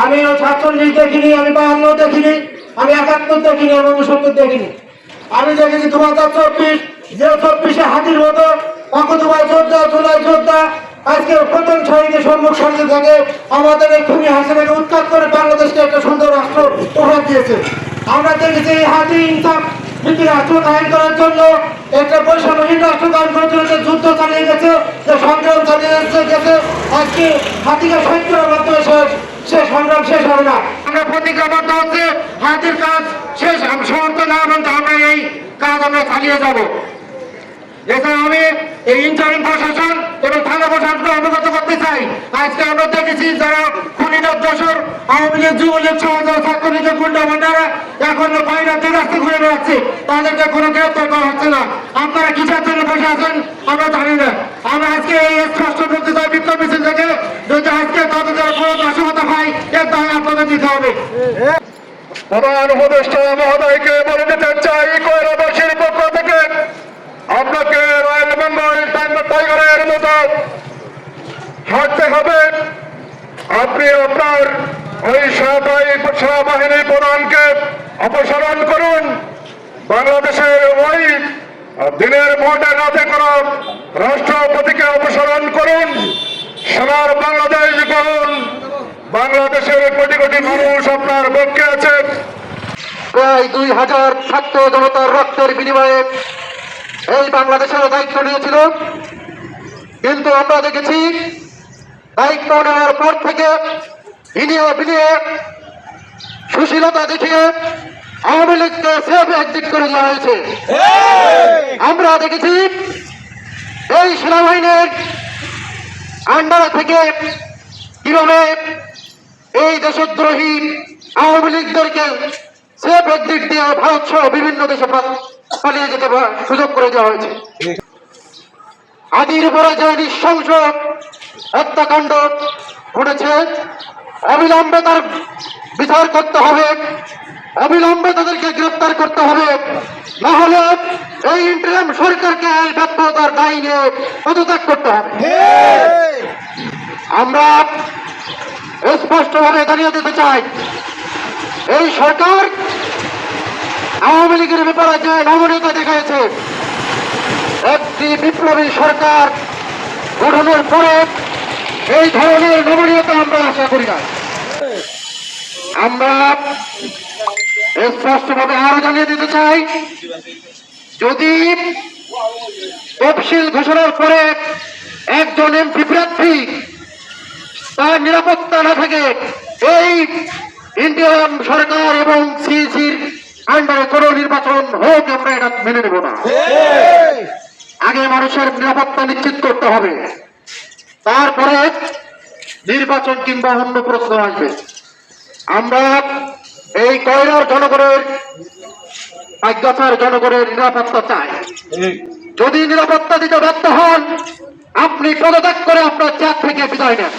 আমি সাতচল্লিশ দেখিনি, আমি বাহান্ন দেখিনি, আমি একাত্তর দেখিনি, আমি উনসত্তর দেখিনি। আমি দেখেছি দু হাজার চব্বিশ, যে চব্বিশে হাতির মতো যোদ্ধা চুলাই যোদ্ধা, আজকে প্রথম সম্মুখ আমাদের এই খুনি হাসিনাকে উৎখাত করে বাংলাদেশকে একটা সুন্দর রাষ্ট্র উপহার দিয়েছে। আমরা দেখেছি এই হাতি ইনসাফ নীতি রাষ্ট্র করার জন্য একটা বৈষম্যহীন রাষ্ট্র করার জন্য যুদ্ধ চালিয়ে গেছে, যে সংগ্রাম চালিয়ে গেছে আজকে হাতিকে শহীদ মাধ্যমে শেষ সে সংগ্রাম শেষ হবে না। আমরা প্রতিজ্ঞাবদ্ধ হচ্ছে, হাতির কাজ শেষ সমাপ্ত না পর্যন্ত আমরা এই কাজ আমরা চালিয়ে যাব। এছাড়া আমি এই ইন্টারিম প্রশাসন এবং থানা প্রশাসনকে অবগত করতে চাই। আজকে আমরা দেখেছি যারা খুনিদের দোষর, আওয়ামী লীগ, যুবলীগ সমাজ ছাত্রলীগের গুন্ডা ভান্ডারা এখনও বাইরে রাস্তা ঘুরে বেড়াচ্ছে, তাদেরকে কোনো গ্রেপ্তার করা হচ্ছে না। আপনারা কিসের জন্য বসে আছেন, আমরা জানি না। আমরা আজকে এই স্পষ্ট করতে চাই বিক্ষোভ মিছিল থেকে যদি আজকে তাদের দ্বারা কোনো নাশকতা হয় এর দায় প্রধান উপদেষ্টা মহোদয়কে বলে দিতে চাই কয়রাবাসীর পক্ষ থেকে, আপনাকে রয়্যাল বেঙ্গল টাইগারের মতো হাঁটতে হবে। আপনি আপনার ওই সেনাবাহিনী প্রধানকে অপসারণ করুন। বাংলাদেশের ওই দিনের ভোটে রাতে করা রাষ্ট্রপতিকে অপসারণ করুন। সোনার বাংলাদেশ করুন বাংলাদেশের কোটি মানুষ আপনার পক্ষে আছে। প্রায় দুই হাজার ছাত্র জনতার রক্তের বিনিময়ে এই বাংলাদেশের দায়িত্ব নিয়েছিল। কিন্তু আমরা দেখেছি দায়িত্ব নেওয়ার পর থেকে বিনিয়ে বিনিয়ে সুশীলতা দেখিয়ে আওয়ামী লীগকে সেফ এক্সিট করে দেওয়া হয়েছে। আমরা দেখেছি এই সেনাবাহিনীর আন্ডার থেকে কীভাবে এই দেশদ্রোহী আওয়ামী লীগদেরকে সেফ এক্সিট দিয়ে ভারত সহ বিভিন্ন দেশে পালিয়ে যেতে সুযোগ করে দেওয়া হয়েছে। আদির উপরে যে নৃশংস হত্যাকাণ্ড ঘটেছে। অবিলম্বে তার বিচার করতে হবে। অবিলম্বে তাদেরকে গ্রেপ্তার করতে হবে। না হলে এই ইন্টারিম সরকারকে এই ব্যর্থতার দায়ী নিয়ে পদত্যাগ করতে হবে। আমরা স্পষ্টভাবে জানিয়ে দিতে চাই। এই সরকার আওয়ামী লীগের ব্যাপারে যে নমনীয়তা দেখাইছে একটি বিপ্লবী সরকার গঠনের পরে এই ধরনের নমনীয়তা আমরা আশা করি না। আমরা স্পষ্টভাবে আরও জানিয়ে দিতে চাই, যদি তফসিল ঘোষণার পরে একজন এমপি না থাকে এই ইন্ডিয়ান সরকার এবং সিসির আন্ডারে কোনো নির্বাচন হোক, আমরা এটা মেনে নেব না। আগে মানুষের নিরাপত্তা নিশ্চিত করতে হবে। তারপরে নির্বাচন কিংবা অন্য প্রশ্ন আসবে। আমরা এই কয়লার জনগণের অজ্ঞাতার জনগণের নিরাপত্তা চাই। যদি নিরাপত্তা দিতে ব্যর্থ হন, আপনি পদত্যাগ করে আপনার চাপ থেকে বিদায় নেন।